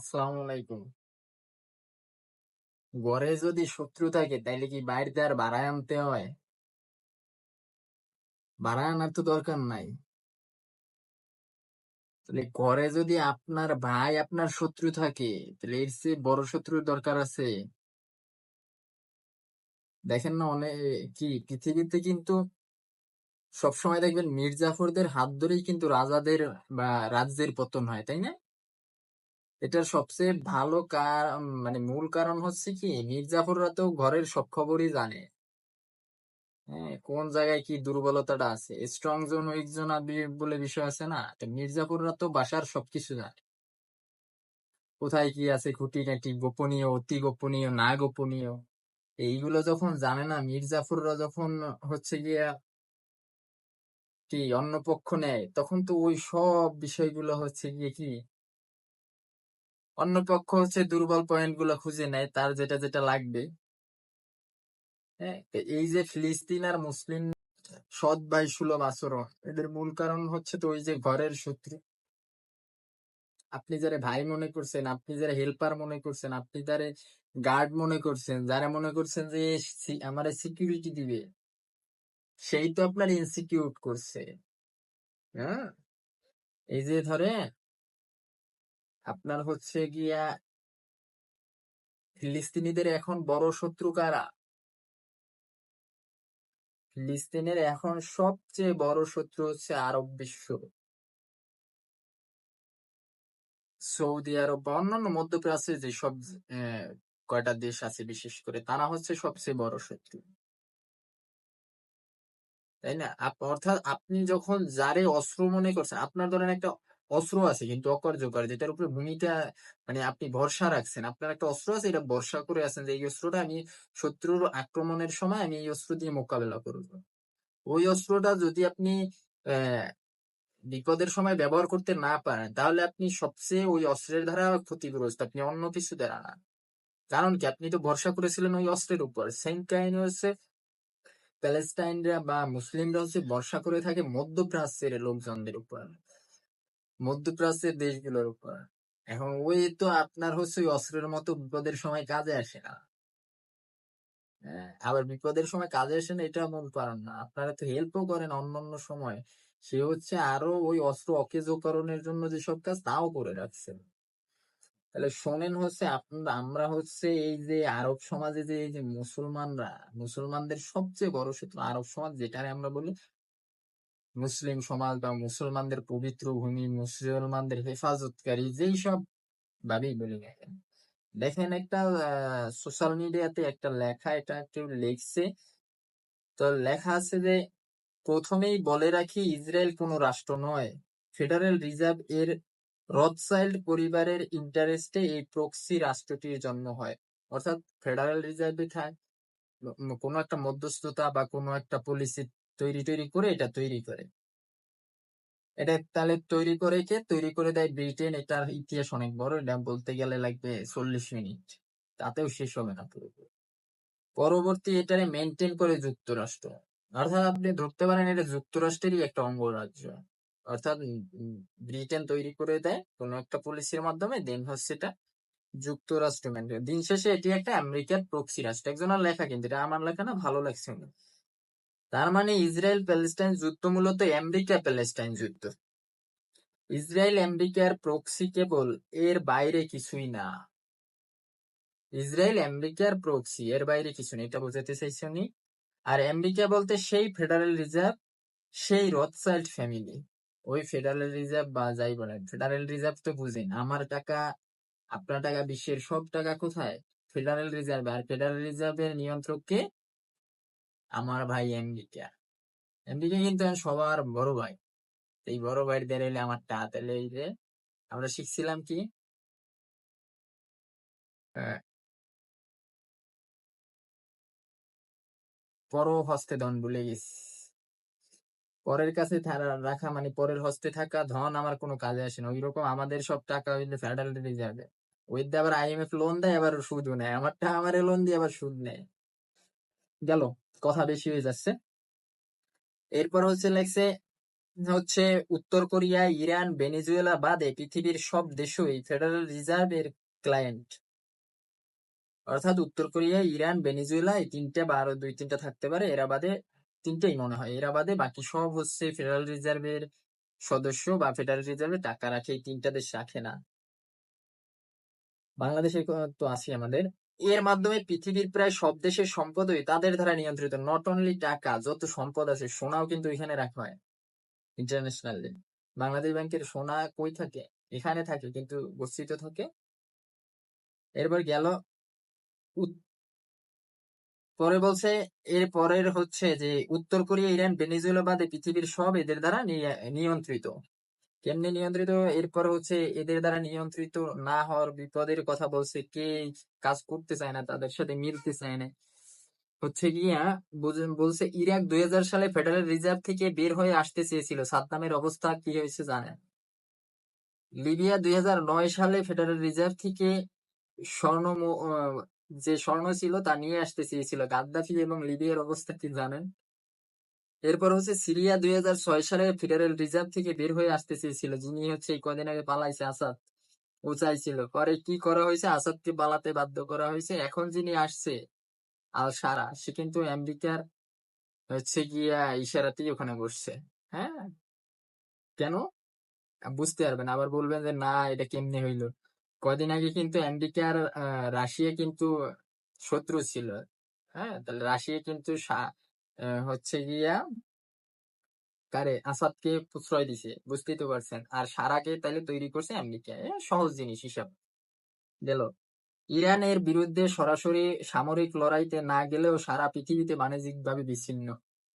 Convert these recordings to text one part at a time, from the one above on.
আসসালামু আলাইকুম। ঘরে যদি শত্রু থাকে, তাইলে কি বাইরে আর বাড়ায় আনতে হয়? বাড়ায় আনার তো দরকার নাই। তাহলে ঘরে যদি আপনার ভাই, আপনার শত্রু থাকে, তাহলে এর চেয়ে বড় শত্রুর দরকার আছে। দেখেন না অনেক কি, পৃথিবীতে কিন্তু সবসময় দেখবেন মির্জাফরদের হাত ধরেই কিন্তু রাজাদের বা রাজ্যের পতন হয়, তাই না? এটার সবচেয়ে ভালো কারণ মানে মূল কারণ হচ্ছে কি মির্জাফররা তো ঘরের সব খবরই জানে। হ্যাঁ কোন জায়গায় কি দুর্বলতাটা আছে? স্ট্রং জোন উইক জোন বলে বিষয় আছে না? মির্জাপুররা তো বাসার সবকিছু জানে। কোথায় কি আছে খুঁটিনাটি, গোপনীয়, অতি গোপনীয়, না গোপনীয়? এইগুলো যখন জানে না মির্জাফররা যখন হচ্ছে গিয়া কি অন্য পক্ষ নেয়, তখন তো ওই সব বিষয়গুলো হচ্ছে গিয়ে কি অন্য পক্ষ হচ্ছে দুর্বল পয়েন্টগুলো খুঁজে নেয়, তার যেটা যেটা লাগবে। হ্যাঁ এই যে ফিলিস্তিন আর মুসলিম সৎ ভাই সুলভ আচরণ, এদের মূল কারণ হচ্ছে তো ওই যে ঘরের শত্রু। আপনি যারা ভাই মনে করছেন, আপনি যারা হেল্পার মনে করছেন, আপনি যারা গার্ড মনে করছেন, যারা মনে করছেন যে আমার সিকিউরিটি দিবে, সেই তো আপনার ইনসিকিউট করছে। হ্যাঁ এই যে ধরে আপনার হচ্ছে গিয়া ফিলিস্তিনিদের এখন বড় শত্রু কারা? ফিলিস্তিনের এখন সবচেয়ে বড় শত্রু হচ্ছে আরব বিশ্ব। সৌদি আরব বা অন্যান্য মধ্যপ্রাচ্যের যে সব কয়টা দেশ আছে বিশেষ করে, তারা হচ্ছে সবচেয়ে বড় শত্রু। তাই না? অর্থাৎ আপনি যখন যারে অস্ত্র মনে করছেন, আপনার ধরেন একটা অস্ত্র আছে, কিন্তু অকার্যকর, যেটার উপরে ভূমিটা মানে আপনি ভরসা রাখছেন। আপনার একটা অস্ত্র আছে, এটা ভরসা করে আছেন যে, এই অস্ত্রটা আমি শত্রুর আক্রমণের সময় আমি এই অস্ত্র দিয়ে মোকাবেলা করব। ওই অস্ত্রটা যদি আপনি বিপদের সময় ব্যবহার করতে না পারেন, তাহলে আপনি সবচেয়ে ওই অস্ত্রের দ্বারা ক্ষতিগ্রস্ত, আপনি অন্য কিছু দ্বারা না। কারণ কি? আপনি তো ভরসা করেছিলেন ওই অস্ত্রের উপর। সেম কাহিনী হচ্ছে, প্যালেস্টাইনরা বা মুসলিমরা হচ্ছে ভরসা করে থাকে মধ্যপ্রাচ্যের লোকজনদের উপর। মধ্যপ্রাচ্যের দেশগুলোর উপর। এখন ওই তো আপনার হচ্ছে অস্ত্রের মতো বিপদের সময় কাজে আসে না। হ্যাঁ, আবার বিপদের সময় কাজে আসে না এটা মূল কারণ না। আপনারা তো হেল্পও করেন অন্য অন্য সময়। সে হচ্ছে আরও ওই অস্ত্র অকেজকরণের জন্য যেসব কাজ তাও করে রাখছেন। তাহলে শোনেন হচ্ছে আপনারা আমরা হচ্ছে এই যে আরব সমাজে যে এই যে মুসলমানরা মুসলমানদের সবচেয়ে বড় শত্রু আরব সমাজ যেটারে আমরা বলি মুসলিম সমাজ বা মুসলমানদের পবিত্র ভূমি, মুসলমানদের হেফাজতকারী, যেই সব ভাবেই বলি দেখেন দেখেন একটা সোশ্যাল মিডিয়াতে একটা লেখা, এটা একটু লিখছে। তো লেখা আছে যে, প্রথমেই বলে রাখি, ইসরায়েল কোনো রাষ্ট্র নয়। ফেডারেল রিজার্ভ এর রথসাইল্ড পরিবারের ইন্টারেস্টে এই প্রক্সি রাষ্ট্রটির জন্ম হয়। অর্থাৎ ফেডারেল রিজার্ভে থাকে, কোনো একটা মধ্যস্থতা বা কোনো একটা পলিসি তৈরি তৈরি করে এটা তৈরি করে। এটা তাহলে তৈরি করে কে? তৈরি করে দেয় ব্রিটেন। এটার ইতিহাস অনেক বড়। এটা বলতে গেলে লাগবে চল্লিশ মিনিট। তাতেও শেষ হবে না পুরোপুরি। পরবর্তী এটারে মেনটেন করে যুক্তরাষ্ট্র। অর্থাৎ আপনি ধরতে পারেন এটা যুক্তরাষ্ট্রেরই একটা অঙ্গরাজ্য। অর্থাৎ ব্রিটেন তৈরি করে দেয় কোনো একটা পলিসির মাধ্যমে দেন হচ্ছে এটা যুক্তরাষ্ট্র মেনটেন দিন শেষে এটি একটা আমেরিকার প্রক্সি রাষ্ট্র। একজনের লেখা কিন্তু, এটা আমার লেখা না, ভালো লাগছে তার মানে ইসরায়েল প্যালেস্টাইন যুদ্ধ মূলত আমেরিকা প্যালেস্টাইন যুদ্ধ। ইসরায়েল আমেরিকার প্রক্সি কেবল এর বাইরে কিছুই না। ইসরায়েল আমেরিকার প্রক্সি এর বাইরে কিছু নেই, এটা বোঝাতে চাইছি উনি আর আমেরিকা বলতে সেই ফেডারেল রিজার্ভ সেই রথসাইল্ড ফ্যামিলি ওই ফেডারেল রিজার্ভ বা যাই বলেন ফেডারেল রিজার্ভ তো বুঝেন, আমার টাকা, আপনার টাকা, বিশ্বের সব টাকা কোথায়? ফেডারেল রিজার্ভ আর ফেডারেল রিজার্ভের নিয়ন্ত্রককে আমার ভাই আমেরিকা আমেরিকা কিন্তু সবার বড় ভাই। এই বড় ভাইয়ের দেড় আমার টা তাহলে যে, আমরা শিখছিলাম কি? পর হস্তে ধন ভুলে গেছি। পরের কাছে রাখা মানে পরের হস্তে থাকা ধন আমার কোনো কাজে আসে না। ওইরকম আমাদের সব টাকা হইলে ফেডারেল রিজার্ভে ওই আবার আইএমএফ লোন দেয়, আবার সুদও নেয়। আমারটা আমার লোন দিয়ে আবার সুদ নেয়। গেল। কথা বেশি হয়ে যাচ্ছে। এরপর হচ্ছে লেখছে হচ্ছে উত্তর কোরিয়া, ইরান, ভেনেজুয়েলা বাদে পৃথিবীর সব দেশই ফেডারেল রিজার্ভের ক্লায়েন্ট অর্থাৎ উত্তর কোরিয়া, ইরান, ভেনেজুয়েলা এই তিনটে বা আরও দুই তিনটা থাকতে পারে। এরা বাদে তিনটেই মনে হয়। এরা বাদে বাকি সব হচ্ছে ফেডারেল রিজার্ভের সদস্য বা ফেডারেল রিজার্ভে টাকা রাখে। এই তিনটা দেশ রাখে না। বাংলাদেশে তো আছে আমাদের। এর মাধ্যমে পৃথিবীর প্রায় সব দেশের সম্পদই তাদের দ্বারা নিয়ন্ত্রিত। নট অনলি টাকা, যত সম্পদ আছে, সোনাও কিন্তু এখানে রাখা হয়। ইন্টারন্যাশনালি বাংলাদেশ ব্যাংকের সোনা কই থাকে? এখানে থাকে, কিন্তু গচ্ছিত থাকে। এরপর গেল পরে বলছে, এর পরের হচ্ছে যে, উত্তর কোরিয়া, ইরান, ভেনেজুয়েলা বাদে পৃথিবীর সব এদের দ্বারা নিয়া- নিয়ন্ত্রিত। কেমনে নিয়ন্ত্রিত? এরপর হচ্ছে এদের দ্বারা নিয়ন্ত্রিত না হওয়ার বিপদের কথা বলছে কে, কাজ করতে চায় না, তাদের সাথে মিলতে চায় না। হচ্ছে গিয়া বলছে ইরাক দুই সালে ফেডারেল রিজার্ভ থেকে বের হয়ে আসতে চেয়েছিল। সাদ্দামের অবস্থা কি হয়েছে জানেন? লিবিয়া দুই হাজার নয় সালে ফেডারেল রিজার্ভ থেকে স্বর্ণ যে স্বর্ণ ছিল তা নিয়ে আসতে চেয়েছিল। গাদ্দাফি এবং লিবিয়ার অবস্থা কি জানেন? এরপর হচ্ছে সিরিয়া দুই সালে ফেডারেল রিজার্ভ থেকে বের হয়ে আসতে চেয়েছিল যিনি হচ্ছে এই কদিন আগে পালাইছে আসাদ। ও চাইছিল। পরে কি করা হয়েছে? আসাদকে পালাতে বাধ্য করা হয়েছে। এখন যিনি আসছে আল সারা সে কিন্তু আমেরিকার হচ্ছে গিয়া ইশারাতেই ওখানে বসছে। হ্যাঁ? কেন? বুঝতে পারবেন। আবার বলবেন যে, না, এটা কেমনে হইল? কদিন আগে কিন্তু আমেরিকার রাশিয়া কিন্তু শত্রু ছিল। হ্যাঁ? তাহলে রাশিয়া কিন্তু হচ্ছে গিয়া কারে আসাদকে প্রশ্রয় দিছে, বুঝতেই তো পারছেন। আর সারাকে তাহলে তৈরি করছে আমেরিকা সহজ জিনিস হিসাব। গেল। ইরানের বিরুদ্ধে সরাসরি সামরিক লড়াইতে না গেলেও সারা পৃথিবীতে বাণিজ্যিক ভাবে বিচ্ছিন্ন।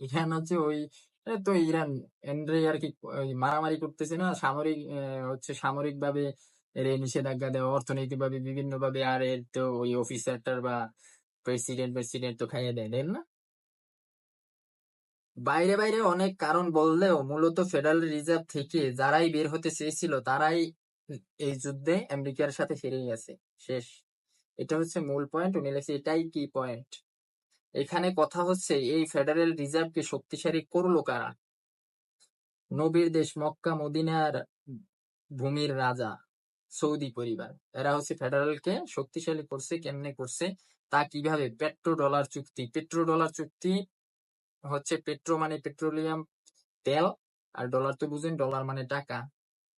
ইরান হচ্ছে ওই তো ইরান, এন্ড্রে আর কি মারামারি করতেছে না, সামরিক হচ্ছে সামরিক ভাবে এর নিষেধাজ্ঞা দেওয়া অর্থনৈতিক ভাবে বিভিন্ন ভাবে আর এর তো ওই অফিসারটার বা প্রেসিডেন্ট প্রেসিডেন্ট তো খাইয়ে দেয় না? বাইরে বাইরে অনেক কারণ বললেও মূলত ফেডারেল রিজার্ভ থেকে যারাই বের হতে চেয়েছিল তারাই এই যুদ্ধে আমেরিকার সাথে ফিরে গেছে। শেষ। এটা হচ্ছে মূল পয়েন্ট। উনি লিখছে, এটাই কি পয়েন্ট? এখানে কথা হচ্ছে, এই ফেডারেল রিজার্ভকে শক্তিশালী করল কারা? নবীর দেশ মক্কা, মদিনার ভূমির রাজা, সৌদি পরিবার। এরা হচ্ছে ফেডারেলকে শক্তিশালী করছে, কেমনে করছে? তা কীভাবে? পেট্রো ডলার চুক্তি। পেট্রো ডলার চুক্তি হচ্ছে পেট্রো মানে পেট্রোলিয়াম তেল আর ডলার তো বুঝেন, ডলার মানে টাকা।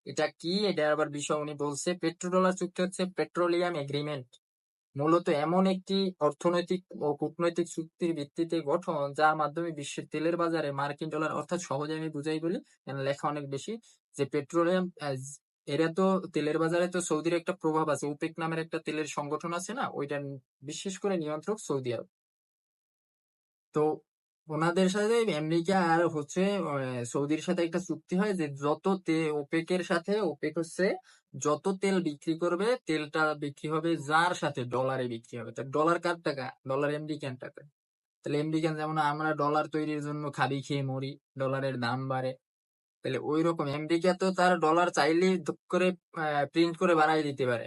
এটা কি? এটা আবার বিষয় উনি বলছে পেট্রো ডলার চুক্তি হচ্ছে পেট্রোলিয়াম এগ্রিমেন্ট। মূলত এমন একটি অর্থনৈতিক ও কূটনৈতিক চুক্তির ভিত্তিতে গঠন, যার মাধ্যমে বিশ্বের তেলের বাজারে মার্কিন ডলার অর্থাৎ সহজে আমি বুঝাই বলি লেখা অনেক বেশি, যে পেট্রোলিয়াম এরা তো তেলের বাজারে তো সৌদির একটা প্রভাব আছে, ওপেক নামের একটা তেলের সংগঠন আছে না, ওইটা বিশেষ করে নিয়ন্ত্রক সৌদি আরব। তো ওনাদের সাথে আমেরিকা আর হচ্ছে সৌদির সাথে একটা চুক্তি হয় যে যত ওপেকের সাথে ওপেক হচ্ছে যত তেল বিক্রি করবে, তেলটা বিক্রি হবে যার সাথে ডলারে বিক্রি হবে। তো ডলার কার টাকা? ডলার আমেরিকান টাকা তাহলে আমেরিকান যেমন আমরা ডলার তৈরির জন্য খাবি, খেয়ে মরি ডলারের দাম বাড়ে। তাহলে ওই রকম আমেরিকা তো তার ডলার চাইলেই করে প্রিন্ট করে বাড়াই দিতে পারে।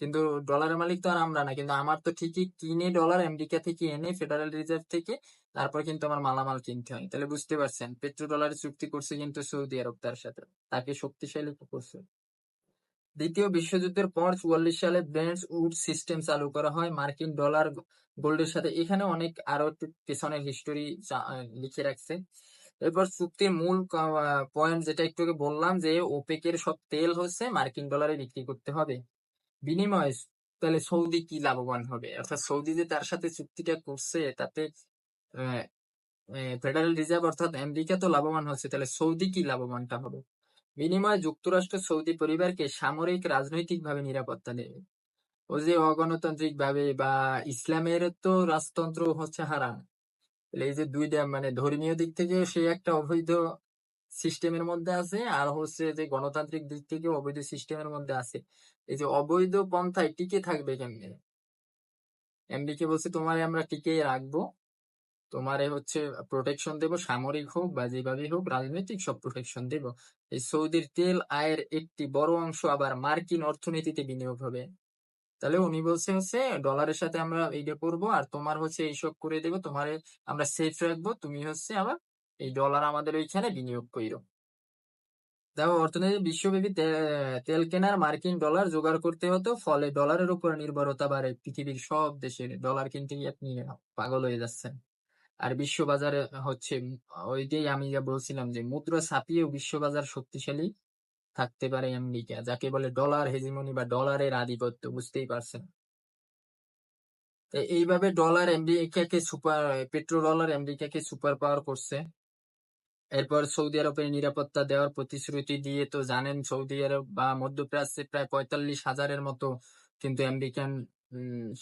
কিন্তু ডলারের মালিক তো আর আমরা না। কিন্তু আমার তো ঠিকই কিনে ডলার আমেরিকা থেকে এনে ফেডারেল রিজার্ভ থেকে তারপর কিন্তু আমার মালামাল কিনতে হয়। তাহলে বুঝতে পারছেন পেট্রো ডলারের চুক্তি করছে কিন্তু সৌদি আরব তার সাথে। তাকে শক্তিশালী করছে। দ্বিতীয় বিশ্বযুদ্ধের পর চুয়াল্লিশ সালে ব্রেন্টস উড সিস্টেম চালু করা হয়। মার্কিন ডলার গোল্ডের সাথে। এখানে অনেক আরও পেছনের হিস্টোরি লিখে রাখছে। এরপর চুক্তির মূল পয়েন্ট যেটা একটু বললাম যে ওপেকের সব তেল হচ্ছে মার্কিন ডলারে বিক্রি করতে হবে। বিনিময়ে তাহলে সৌদি কি লাভবান হবে? অর্থাৎ সৌদি যে তার সাথে চুক্তিটা করছে, তাতে ফেডারেল রিজার্ভ অর্থাৎ আমেরিকা তো লাভবান হচ্ছে, তাহলে সৌদি কি লাভবানটা হবে? বিনিময়ে যুক্তরাষ্ট্র সৌদি পরিবারকে সামরিক রাজনৈতিক ভাবে নিরাপত্তা দেবে। ও যে অগণতান্ত্রিক ভাবে বা ইসলামের তো রাজতন্ত্র হচ্ছে হারাম। এই যে দুইটা মানে ধর্মীয় দিক থেকে সে একটা অবৈধ সিস্টেমের মধ্যে আছে, আর হচ্ছে যে গণতান্ত্রিক দিক থেকে অবৈধ সিস্টেমের মধ্যে আছে। এই যে অবৈধ পন্থায় টিকে থাকবে কেমনে? আমেরিকা বলছে, তোমারে আমরা টিকে রাখব। তোমারে হচ্ছে প্রোটেকশন দেব, সামরিক হোক বা যেভাবে হোক, রাজনৈতিক সব প্রোটেকশন দেব। এই সৌদির তেল আয়ের একটি বড় অংশ আবার মার্কিন অর্থনীতিতে বিনিয়োগ হবে। তাহলে উনি বলছে হচ্ছে, ডলারের সাথে আমরা এইটা করব আর তোমার হচ্ছে এইসব করে দেবো, তোমারে আমরা সেফ রাখব। তুমি হচ্ছে আবার এই ডলার আমাদের ওইখানে বিনিয়োগ কইরো। দেখো অর্থনীতি বিশ্বব্যাপী তেল কেনার মার্কিন ডলার জোগাড় করতে হতো, ফলে ডলারের উপর নির্ভরতা বাড়ে। পৃথিবীর সব দেশের ডলার কিনতে গিয়ে আপনি পাগল হয়ে যাচ্ছেন। আর বিশ্ববাজারে হচ্ছে ওইটাই আমি যা বলছিলাম যে মুদ্রা ছাপিয়েও বিশ্ববাজার শক্তিশালী থাকতে পারে আমেরিকা, যাকে বলে ডলার হেজিমনি বা ডলারের আধিপত্য, বুঝতেই পারছেন। এইভাবে ডলার আমেরিকাকে সুপার পেট্রো ডলার আমেরিকাকে সুপার পাওয়ার করছে। এরপর সৌদি আরবের নিরাপত্তা দেওয়ার প্রতিশ্রুতি দিয়ে তো জানেন সৌদি আরব বা মধ্যপ্রাচ্যে প্রায় পঁয়তাল্লিশ হাজারের মতো কিন্তু আমেরিকান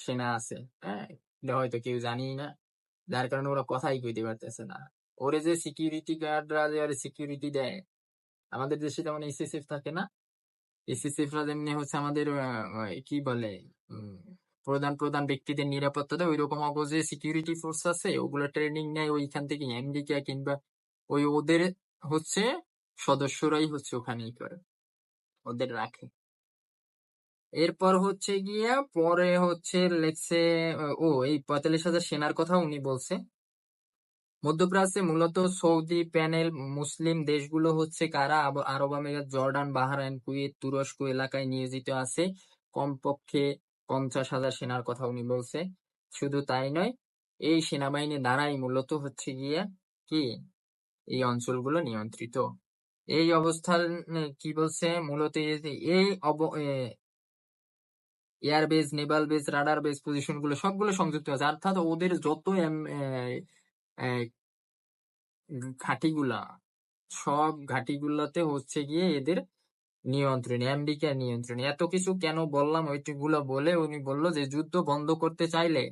সেনা আছে। হ্যাঁ হয়তো কেউ জানি না। যার কারণে ওরা কথাই কইতে পারতেছে না। ওরে যে সিকিউরিটি গার্ডরা যে সিকিউরিটি দেয়, আমাদের দেশে যেমন এসএসএফ থাকে না। এসএসএফ রা যেমনি হচ্ছে আমাদের কি বলে প্রধান প্রধান ব্যক্তিদের নিরাপত্তা দেয় ওই রকম অগো যে সিকিউরিটি ফোর্স আছে, ওগুলো ট্রেনিং নেয়, ওইখান থেকে আমেরিকা কিংবা ওই ওদের হচ্ছে সদস্যরাই হচ্ছে ওখানেই করে, ওদের রাখে। এরপর হচ্ছে গিয়া পরে হচ্ছে লেখছে ও, এই পঁয়তাল্লিশ হাজার সেনার কথা উনি বলছে। মধ্যপ্রাচ্যে মূলত সৌদি প্যানেল মুসলিম দেশগুলো হচ্ছে কারা? আরব আমিরাত, জর্ডান, বাহরাইন, কুয়েত, তুরস্ক এলাকায় নিয়োজিত আছে। কমপক্ষে পঞ্চাশ হাজার সেনার কথা উনি বলছে। শুধু তাই নয়, এই সেনাবাহিনী দ্বারাই মূলত হচ্ছে গিয়া কি? এই অঞ্চলগুলো নিয়ন্ত্রিত। এই অবস্থান কি বলছে? মূলত এই air base naval base, radar base পজিশনগুলো সবগুলো সংযুক্ত আছে। অর্থাৎ ওদের যত ঘাঁটিগুলা, সব ঘাঁটিগুলাতে হচ্ছে গিয়ে এদের নিয়ন্ত্রণ আমেরিকার নিয়ন্ত্রণ। এত কিছু কেন বললাম? ওইগুলো বলে উনি বলল যে, যুদ্ধ বন্ধ করতে চাইলে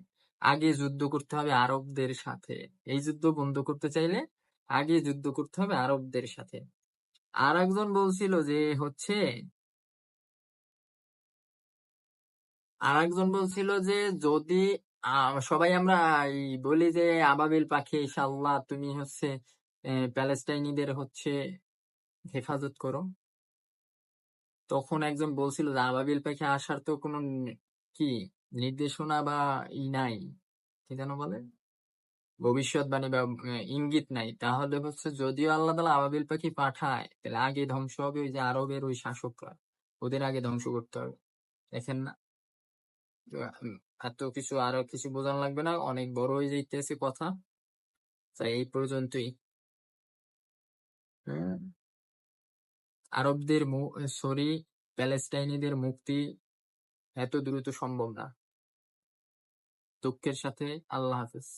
আগে যুদ্ধ করতে হবে আরবদের সাথে। এই যুদ্ধ বন্ধ করতে চাইলে আগে যুদ্ধ করতে হবে আরবদের সাথে। আর একজন বলছিল যে হচ্ছে আর একজন বলছিল যে যদি সবাই আমরা বলি যে আবাবিল পাখি, ইনশাআল্লাহ তুমি হচ্ছে প্যালেস্টাইনিদের হচ্ছে হেফাজত করো। তখন একজন বলছিল যে আবাবিল পাখি আসার তো কোনো কি নির্দেশনা বা ই নাই, কি যেন বলে? ভবিষ্যৎবাণী বা ইঙ্গিত নাই। তাহলে হচ্ছে যদিও আল্লাহ তালা আবাবিল পাখি পাঠায়, তাহলে আগে ধ্বংস হবে ওই যে আরবের ওই শাসকরা। ওদের আগে ধ্বংস করতে হবে। দেখেন না? এত কিছু আরও কিছু বোঝানো লাগবে না। অনেক বড় হয়ে যাইতেছে কথা। তাই এই পর্যন্তই। হুম। আরবদের সরি, প্যালেস্টাইনিদের মুক্তি এত দ্রুত সম্ভব না। দুঃখের সাথে আল্লাহ হাফেজ।